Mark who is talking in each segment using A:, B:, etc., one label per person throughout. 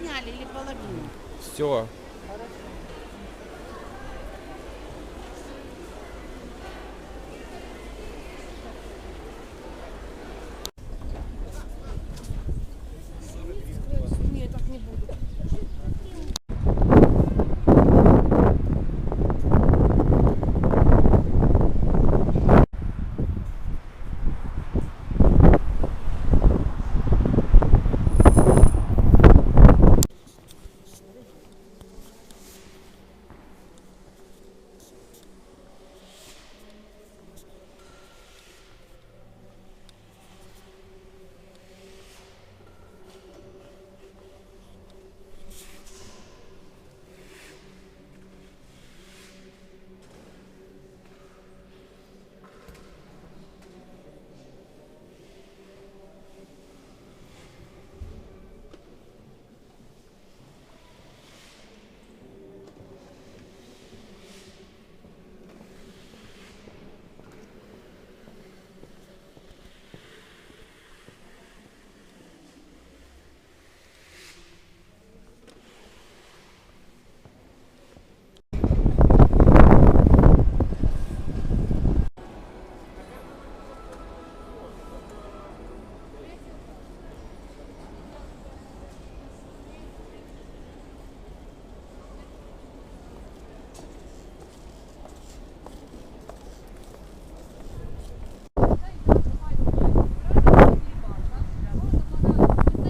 A: сняли или половину?
B: Все.
A: Нет, так не буду.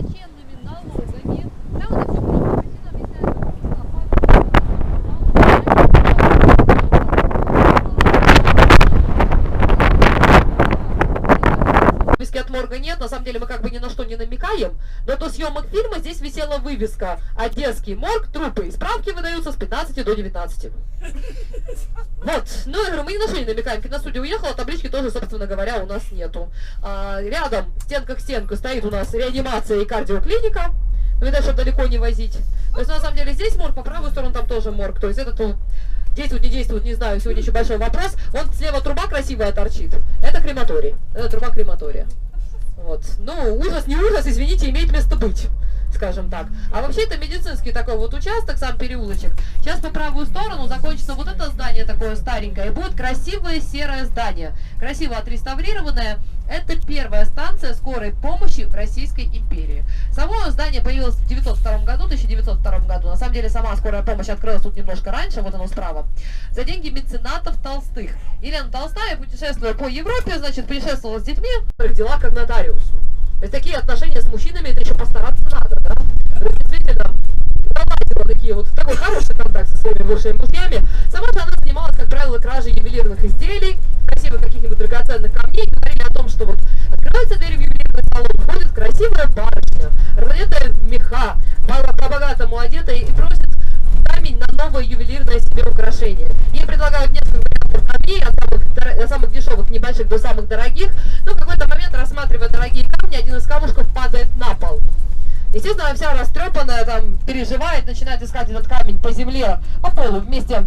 C: высоченными налогами. Там вот эти вот
D: Вывески от морга нет, на самом деле мы как бы ни на не намекаем, но до съемок фильма здесь висела вывеска «Одесский морг, трупы и справки выдаются с 15 до 19». Вот, ну я говорю, мы ни на не намекаем, киностудия уехала, таблички тоже, собственно говоря, у нас нету. А, рядом, стенка к стенку, стоит у нас реанимация и кардиоклиника, ну, видать, чтобы далеко не возить. То есть, на самом деле, здесь морг, по правую сторону там тоже морг, то есть это тут Действует, не действует, не знаю, сегодня еще большой вопрос. Вон слева труба красивая торчит. Это крематорий. Это труба крематория. Вот. Ну, ужас, не ужас, извините, имеет место быть, скажем так. А вообще это медицинский такой вот участок, сам переулочек. Сейчас по правую сторону закончится вот это здание такое старенькое, и будет красивое серое здание. Красиво отреставрированное. Это станция скорой помощи в Российской империи. Само здание появилось в 902 году, 1902 году. На самом деле сама скорая помощь открылась тут немножко раньше, вот оно справа. За деньги меценатов Толстых. Елена Толстая, путешествуя по Европе, значит, путешествовала с детьми, у которых дела как нотариус. То есть такие отношения с мужчинами, это еще постараться надо, да? Действительно, наладила такие вот, такой хороший контакт со своими бывшими мужьями. Сама же она занималась, как правило, кражей ювелирных изделий, красивых каких-нибудь драгоценных камней, говорили о том, что вот открывается дверь в ювелирный салон, входит красивая барышня, разодетая в меха, по- по-богатому одетая и просит камень на новое ювелирное себе украшение. Ей предлагают несколько вариантов камней, от самых, от самых дешевых, небольших до самых дорогих. Но в какой-то момент, рассматривая дорогие камни, один из камушков падает на пол. Естественно, она вся растрепанная, там, переживает, начинает искать этот камень по земле, по полу вместе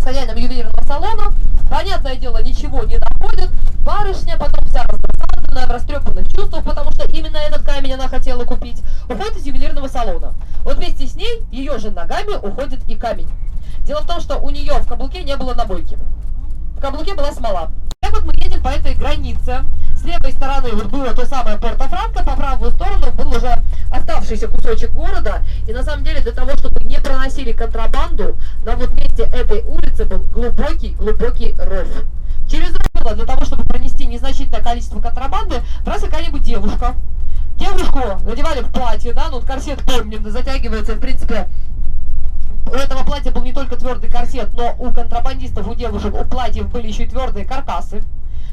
D: с хозяином ювелирного салона. Понятное дело, ничего не находит. Барышня потом вся раздосадованная, в растрепанных чувствах, потому что именно этот камень она хотела купить, уходит из ювелирного салона. Вот вместе с ней, ее же ногами, уходит и камень. Дело в том, что у нее в каблуке не было набойки. В каблуке была смола. Так вот мы едем по этой границе. С левой стороны вот было то самое Порто-Франко, по правую сторону был уже оставшийся кусочек города. И на самом деле для того, чтобы не проносили контрабанду, на вот месте этой улицы был глубокий-глубокий ров. Через ров было для того, чтобы пронести незначительное количество контрабанды, раз какая-нибудь девушка. Девушку надевали в платье, да, ну вот корсет помним, затягивается, в принципе, у этого платья был не только твердый корсет, но у контрабандистов, у девушек, у платьев были еще и твердые каркасы.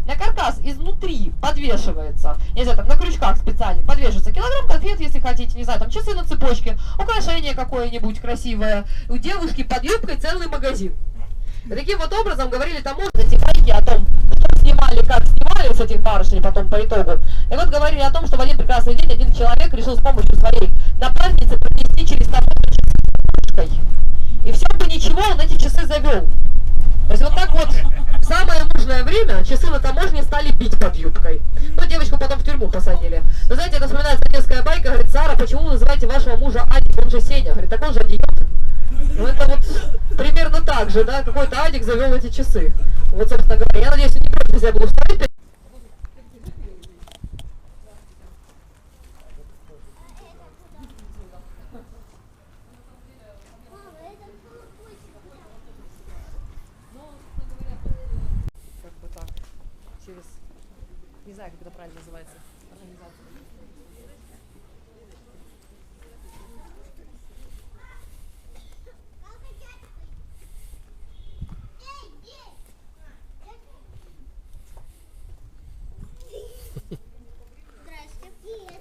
D: На каркас изнутри подвешивается, не знаю, там на крючках специально подвешивается килограмм конфет, если хотите, не знаю, там часы на цепочке, украшение какое-нибудь красивое. У девушки под юбкой целый магазин. Таким вот образом говорили тому, эти байки о том, что снимали, как снимали с этих барышней потом по итогу. И вот говорили о том, что в один прекрасный день один человек решил с помощью своей напарницы пронести через таможню ручкой. И все бы ничего, он эти часы завел. То есть вот так вот в самое нужное время часы на таможне стали бить под юбкой. Ну, девочку потом в тюрьму посадили. Но знаете, это вспоминается детская байка, говорит, Сара, почему вы называете вашего мужа Али? же Сеня, говорит, так он же одеет. Ну это вот примерно так же, да, какой-то Адик завел эти часы. Вот, собственно говоря, я надеюсь, не против, если я буду ставить.
A: Как бы так. Через... Не знаю, как это правильно называется. Организацию.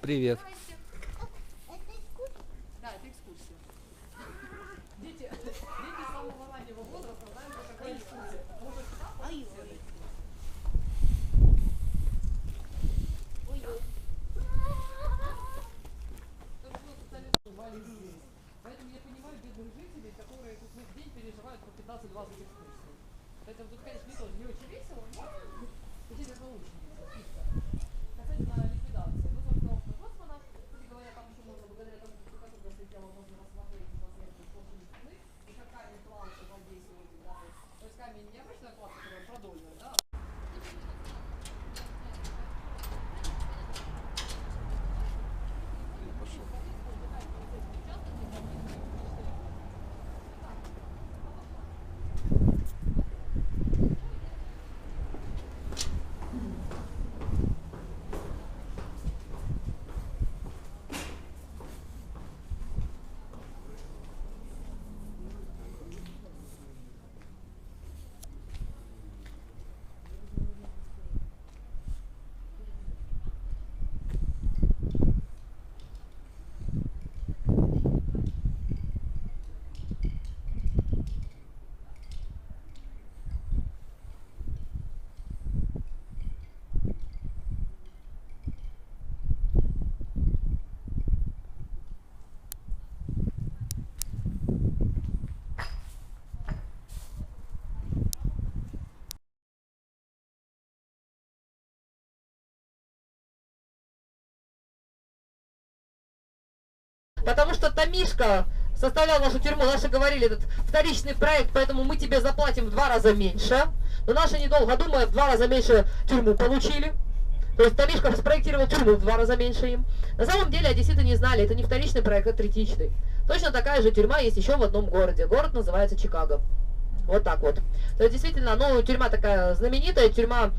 B: Привет.
A: Да, это экскурсия. Дети, дети самого раннего возраста знают, что такое экскурсия. Может, Поэтому я понимаю бедных жителей, которые тут в день переживают по 15-20 экскурсий. Поэтому тут, конечно, не тоже не очень весело, но интересно очень весело. Касательно ликвидации. Ну, собственно, опыт Гоцмана, кстати говоря, там еще можно, благодаря тому, что штукатурка слетела, можно рассмотреть непосредственно толщину стены, и как камень плавает в воде сегодня, да, то есть, то есть камень не обычная кладка, которая продольная, да,
D: Потому что Тамишка составлял нашу тюрьму, наши говорили, этот вторичный проект, поэтому мы тебе заплатим в два раза меньше. Но наши, недолго думая, в два раза меньше тюрьму получили. То есть Тамишка спроектировал тюрьму в два раза меньше им. На самом деле одесситы не знали, это не вторичный проект, это третичный. Точно такая же тюрьма есть еще в одном городе. Город называется Чикаго. Вот так вот. То есть действительно, ну, тюрьма такая знаменитая, тюрьма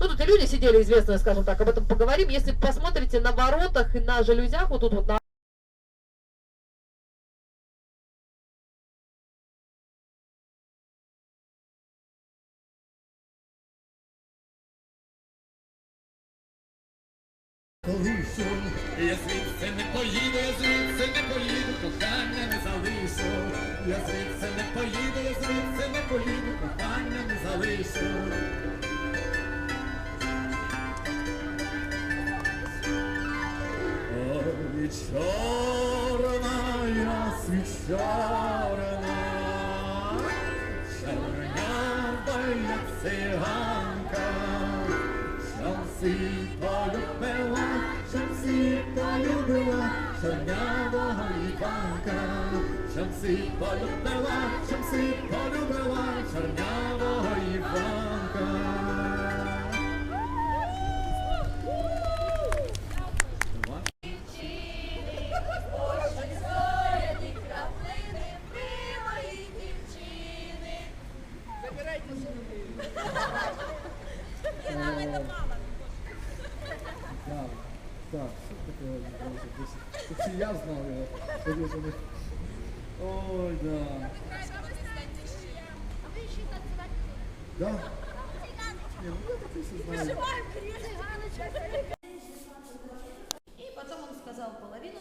D: ну, тут и люди сидели известные, скажем так, об этом поговорим. Если посмотрите на воротах и на жалюзях, вот тут вот на
E: Колишу, я звідси не поїду, я звідси не поїду, кохання не залишу. Я звідси не поїду, я звідси не поїду, кохання не залишу. Ой, чорна ясні чорна, чорнява як циганка, що всі полюбила, Шамси полюбила, чорнявого ліпака, Шамси полюбила, Шамси полюбила, чорнявого Іванка.
F: Забирайте сумки. Нам это мало. Десь- Це чи я знав його. Пов'язаний. Ой, да. Да? Ні, ну я такий все знаю.
G: И потом он сказал половину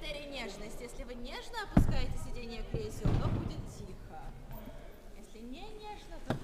G: критерий нежность, Если вы нежно опускаете сиденье кресел, то будет тихо. Если не нежно, то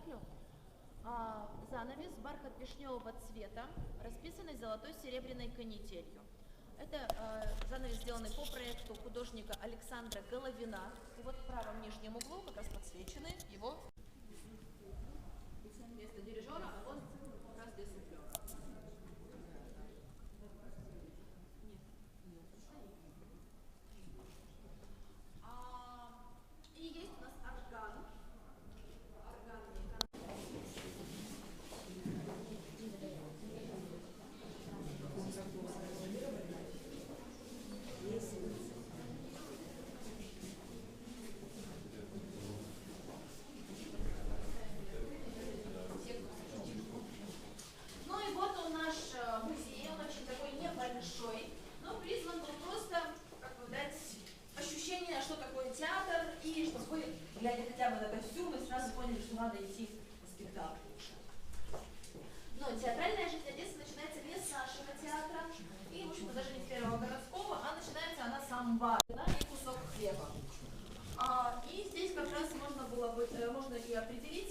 G: спектаклю. А, занавес бархат вишневого цвета, расписанный золотой серебряной канителью. Это э, занавес, сделанный по проекту художника Александра Головина. И вот в правом нижнем углу как раз подсвечены его можно и определить,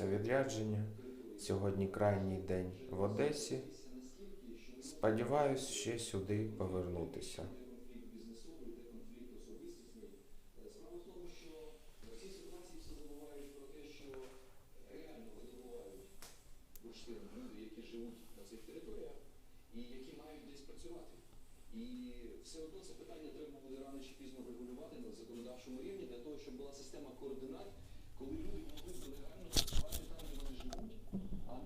H: знаходиться відрядження. Сьогодні крайній день в Одесі. Сподіваюсь, ще сюди повернутися.
I: Законодавчому рівні для того, щоб була система координат, коли люди могли легально.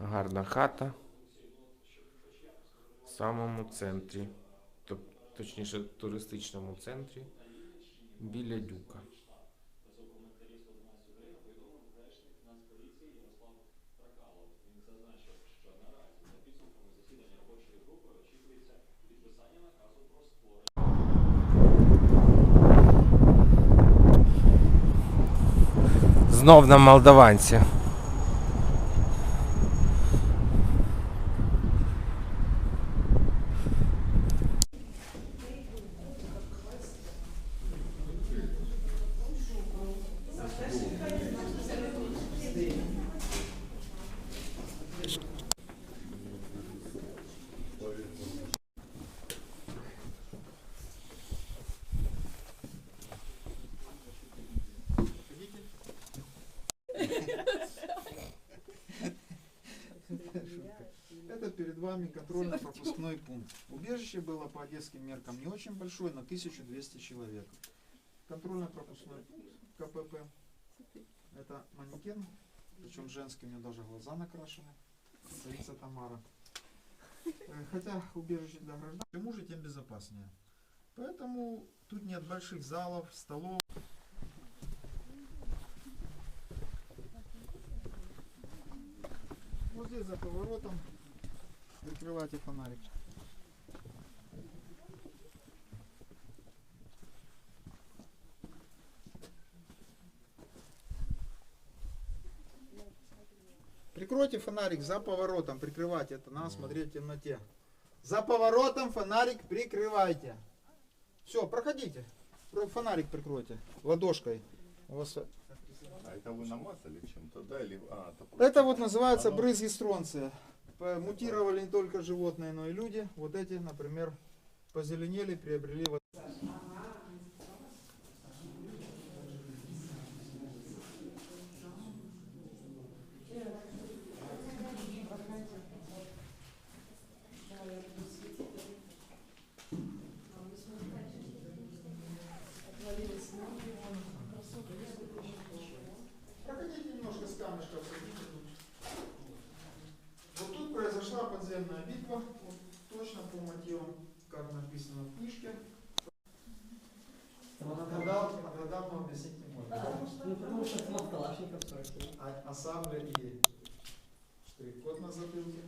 H: гарна хата в самому центрі, точніше, туристичному центрі біля дюка. Знов на молдаванці.
J: Вами контрольно-пропускной пункт. Убежище было по одесским меркам не очень большое, на 1200 человек. Контрольно-пропускной пункт КПП. Это манекен, причем женский, у нее даже глаза накрашены. Царица Тамара. Э, Хотя убежище для граждан, чем уже, тем безопаснее. Поэтому тут нет больших залов, столов. Вот здесь за поворотом прикрывайте фонарик. Прикройте фонарик за поворотом, прикрывайте, это надо смотреть в темноте. За поворотом фонарик прикрывайте. Все, проходите. Про- Фонарик прикройте ладошкой. У вас-
K: А это вы намазали чем-то, да? Или... А, это,
J: Это вот называется
K: Оно-
J: брызги стронция. П- Мутировали не только животные, но и люди. Вот эти, например, позеленели, приобрели вот Проходите немножко с камешков. садитесь тут. Вот тут произошла подземная битва, вот точно по мотивам, как написано в книжке. Нагадал, нагадал, но объяснить не можно.
A: Ну, потому что смог Калашников 47.
J: А, а сабля и штрих-код на затылке.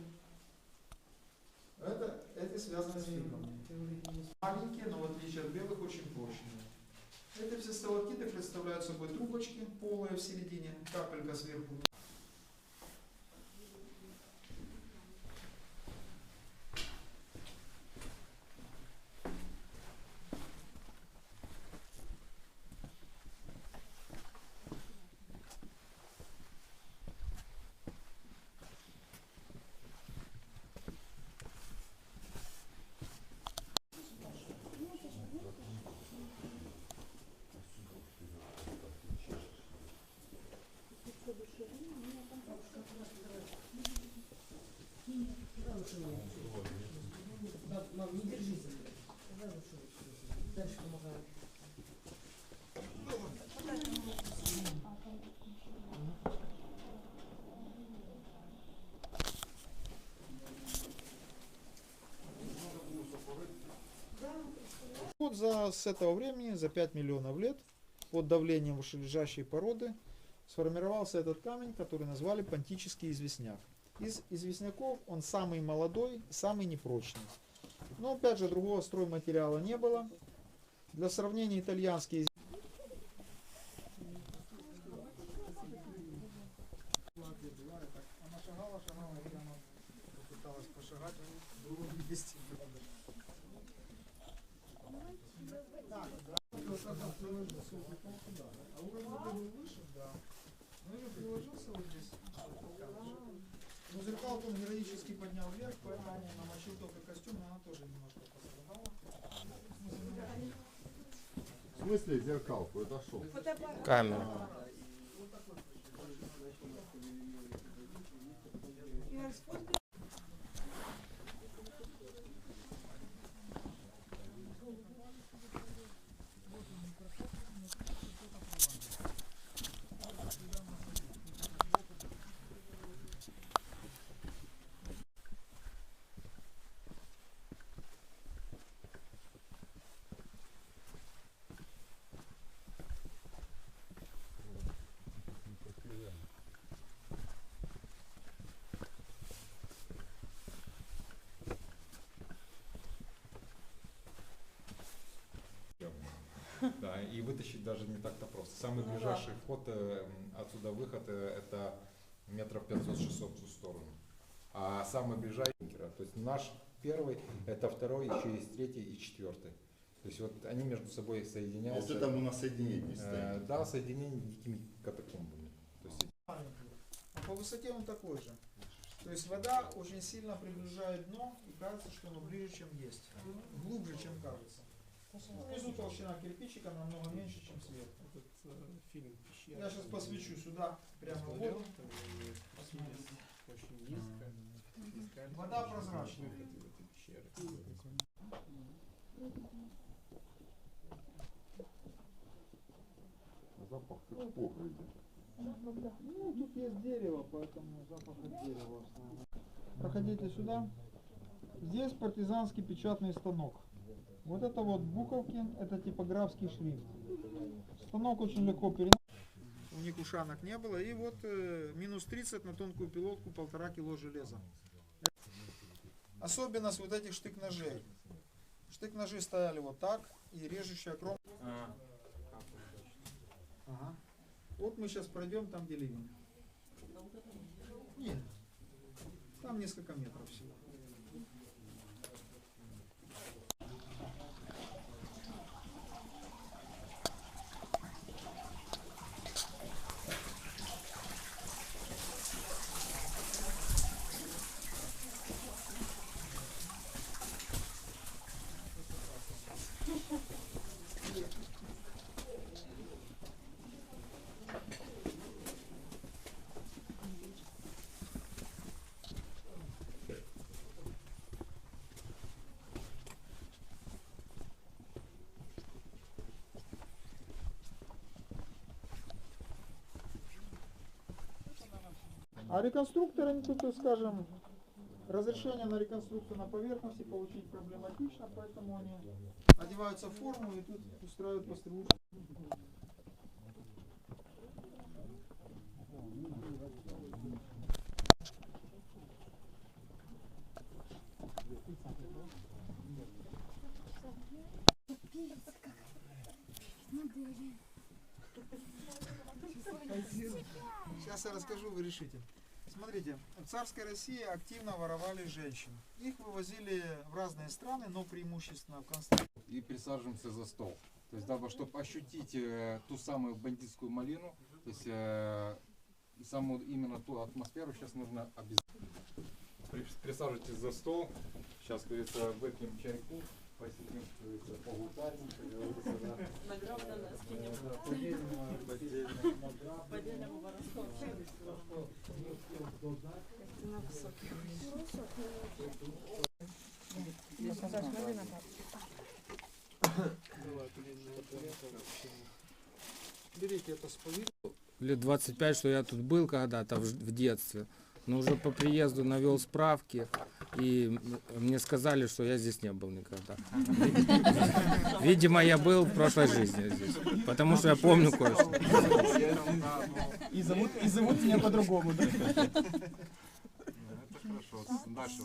J: Это, это связано с фильмом. Маленькие, но в отличие от белых, очень прочные. Это все сталактиты представляют собой трубочки, полые в середине, капелька сверху. За, с этого времени, за 5 миллионов лет, под давлением вышележащей породы, сформировался этот камень, который назвали понтический известняк. Из известняков он самый молодой, самый непрочный. Но опять же другого стройматериала не было. Для сравнения итальянский из- Она шагала, шагала, и она попыталась пошагать, было не 200 градусов. А уровень был выше, да. Ну и приложился вот здесь. Но зеркалку он героически поднял вверх, поэтому намочил только костюм, но она тоже немножко пострадала.
K: В смысле зеркалку? Это что?
H: Камера.
L: Да, и вытащить даже не так-то просто. Самый
A: Ну да.
L: ближайший вход, э, отсюда выход, э, это метров 500-600 в ту сторону. А самый ближайший, то есть наш первый, это второй, еще есть третий и четвертый. То есть вот они между собой соединяются.
K: Это мы на соединении
L: Э,
K: стоим.
L: Да, соединение дикими катакомбами. То есть
J: маленький. А по высоте он такой же. То есть вода очень сильно приближает дно и кажется, что оно ближе, чем есть. Глубже, чем кажется. Внизу толщина кирпичика намного меньше, чем сверху.
F: фильм
J: Я сейчас посвечу сюда, прямо в воду.
F: Очень низко.
J: Вода прозрачная.
K: Запах как погребе.
J: Ну, тут есть дерево, поэтому запах от дерева в основном. Проходите сюда. Здесь партизанский печатный станок. Вот это вот буковки, это типографский шрифт. Станок очень легко переносить. У них ушанок не было. И вот э, минус 30 на тонкую пилотку, полтора кило железа. Особенность вот этих штык-ножей. Штык-ножи стояли вот так, и режущая кромка. Ага. Вот мы сейчас пройдем там, где ливень. Нет. Там несколько метров всего. А реконструкторы, тут, скажем, разрешение на реконструкцию на поверхности получить проблематично, поэтому они одеваются в форму и тут устраивают пострелушку. Сейчас я расскажу, вы решите. Смотрите, в царской России активно воровали женщин. Их вывозили в разные страны, но преимущественно в Константинополь.
L: И присаживаемся за стол. То есть, дабы, чтобы ощутить э, ту самую бандитскую малину, то есть э, саму именно ту атмосферу сейчас нужно обязательно. При- Присаживайтесь за стол. Сейчас, говорится, выпьем чайку, посидим, говорится, погутарим, да.
B: Лет 25, что я тут был когда-то в, в детстве. Но уже по приезду навел справки, и мне сказали, что я здесь не был никогда. Видимо, я был в прошлой жизни здесь, потому что я помню кое-что.
F: И зовут, и зовут меня по-другому, да?
L: Ну, Это хорошо. Дальше.